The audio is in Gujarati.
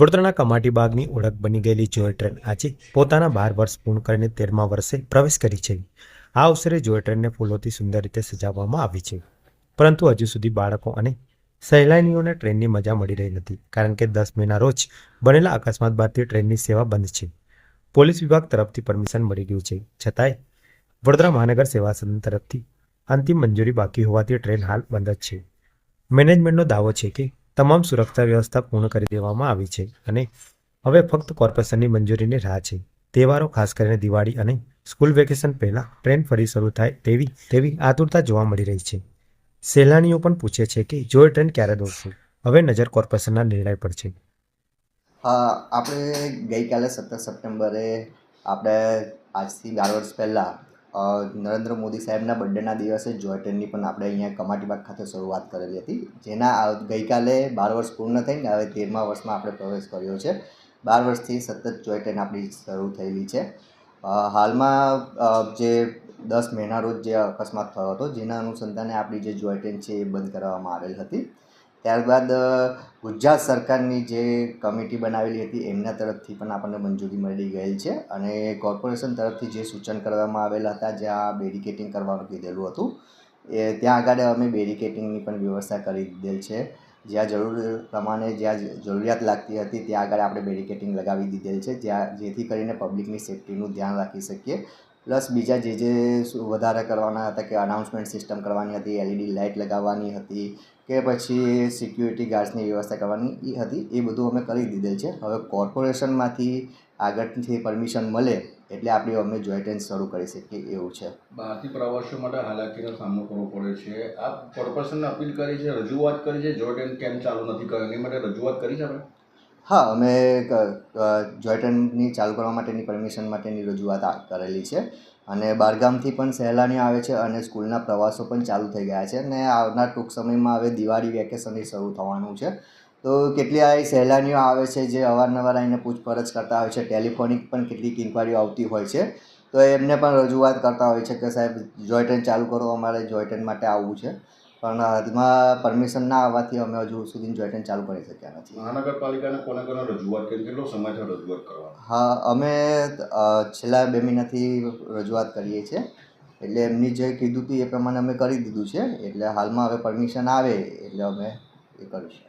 વડોદરાના કમાટી બાગની ઓળખ બની ગયેલી જોય ટ્રેન આજે પોતાના બાર વર્ષ પૂર્ણ કરીને તેરમા વર્ષે પ્રવેશ કરી છે. આ અવસરે જોય ટ્રેનને ફૂલોથી સુંદર રીતે સજાવવામાં આવી છે. પરંતુ હજુ સુધી બાળકો અને સહેલાણીઓને ટ્રેનની મજા મળી રહી નથી, કારણ કે દસ મેના રોજ બનેલા અકસ્માત બાદથી ટ્રેનની સેવા બંધ છે. પોલીસ વિભાગ તરફથી પરમિશન મળી ગયું છે. છતાંય વડોદરા મહાનગર સેવા સદન તરફથી અંતિમ મંજૂરી બાકી હોવાથી ટ્રેન હાલ બંધ જ છે. મેનેજમેન્ટનો દાવો છે કે તમામ સુરક્ષા વ્યવસ્થા પૂર્ણ કરી દેવામાં આવી છે અને હવે ફક્ત કોર્પોરેશનની મંજૂરીની રાહ છે. તહેવારો, ખાસ કરીને દિવાળી અને સ્કૂલ વેકેશન પહેલાં ટ્રેન ફરી શરૂ થાય તેવી તેવી આતુરતા જોવા મળી રહી છે. સહેલાણીઓ પણ પૂછે છે કે જોય ટ્રેન ક્યારે દોડશે? હવે નજર કોર્પોરેશનના નિર્ણય પર છે. આપણે ગઈકાલે સત્તર સપ્ટેમ્બરે આપણે આજથી બાર વર્ષ પહેલાં નરેન્દ્ર મોદી સાહેબના બર્થડેના દિવસે જોય ટ્રેનની પણ આપણે અહીંયા કમાટીબાગ ખાતે શરૂઆત કરેલી હતી. જેના ગઈકાલે બાર વર્ષ પૂર્ણ થઈને હવે તેરમા વર્ષમાં આપણે પ્રવેશ કર્યો છે. બાર વર્ષથી સતત જોય ટ્રેન આપણી શરૂ થયેલી છે. હાલમાં જે દસ મહિના રોજ જે અકસ્માત થયો હતો, જેના અનુસંધાને આપણી જે જોય ટ્રેન છે એ બંધ કરવામાં આવેલ હતી. ત્યારબાદ ગુજરાત સરકારની જે કમિટી બનાવેલી હતી, એમના તરફથી પણ આપણને મંજૂરી મળી ગયેલ છે. અને કોર્પોરેશન તરફથી જે સૂચન કરવામાં આવેલા હતા જ્યાં બેરિકેટિંગ કરવાનું કીધેલું હતું, એ ત્યાં આગળ અમે બેરિકેટિંગની પણ વ્યવસ્થા કરી દીધેલ છે. જ્યાં જરૂર પ્રમાણે જ્યાં જરૂરિયાત લાગતી હતી, ત્યાં આગળ આપણે બેરિકેટિંગ લગાવી દીધેલ છે. જ્યાં જેથી કરીને પબ્લિકની સેફટીનું ધ્યાન રાખી શકીએ. પ્લસ બીજા જે જે વધારે કરવાના હતા કે અનાઉન્સમેન્ટ સિસ્ટમ કરવાની હતી એલઈડી લાઇટ લગાવવાની હતી કે પછી સિક્યુરિટી ગાર્ડ્સની વ્યવસ્થા કરવાની એ હતી, એ બધું અમે કરી દીધેલ છે. હવે કોર્પોરેશનમાંથી આગળથી પરમિશન મળે એટલે આપણે અમે જોઈ ટ્રેન શરૂ કરી શકીએ એવું છે. બહારથી પ્રવાસીઓ માટે હાલાકીનો સામનો કરવો પડે છે. આ કોર્પોરેશનને અપીલ કરી છે, રજૂઆત કરી છે. જોર્ડન કેમ ચાલુ નથી કર્યો, એની માટે રજૂઆત કરી છે આપણે? હા, અમે જોય ટ્રેનની ચાલુ કરવા માટેની પરમિશન માટેની રજૂઆત કરેલી છે અને બહારગામથી પણ સહેલાણીઓ આવે છે અને સ્કૂલના પ્રવાસો પણ ચાલુ થઈ ગયા છે અને આવનાર ટૂંક સમયમાં હવે દિવાળી વેકેશન શરૂ થવાનું છે. તો કેટલી સહેલાણીઓ આવે છે જે અવારનવાર આવીને પૂછપરછ કરતા હોય છે, ટેલિફોનિક પણ કેટલીક ઇન્કવાયરીઓ આવતી હોય છે. તો એમને પણ રજૂઆત કરતા હોય છે કે સાહેબ, જોય ટ્રેન ચાલુ કરો, અમારે જોય ટ્રેન માટે આવવું છે. પણ હાલમાં પરમિશન ના આવવાથી અમે હજુ સુધી જોય ચાલુ કરી શક્યા નથી. મહાનગરપાલિકાને કોને કોને રજૂઆત કરી કેટલો સમય થયો રજૂઆત કરવા હા અમે છેલ્લા બે મહિનાથી રજૂઆત કરીએ છીએ. એટલે એમની જે કીધું હતું એ પ્રમાણે અમે કરી દીધું છે. એટલે હાલમાં હવે પરમિશન આવે એટલે અમે એ કરીશું.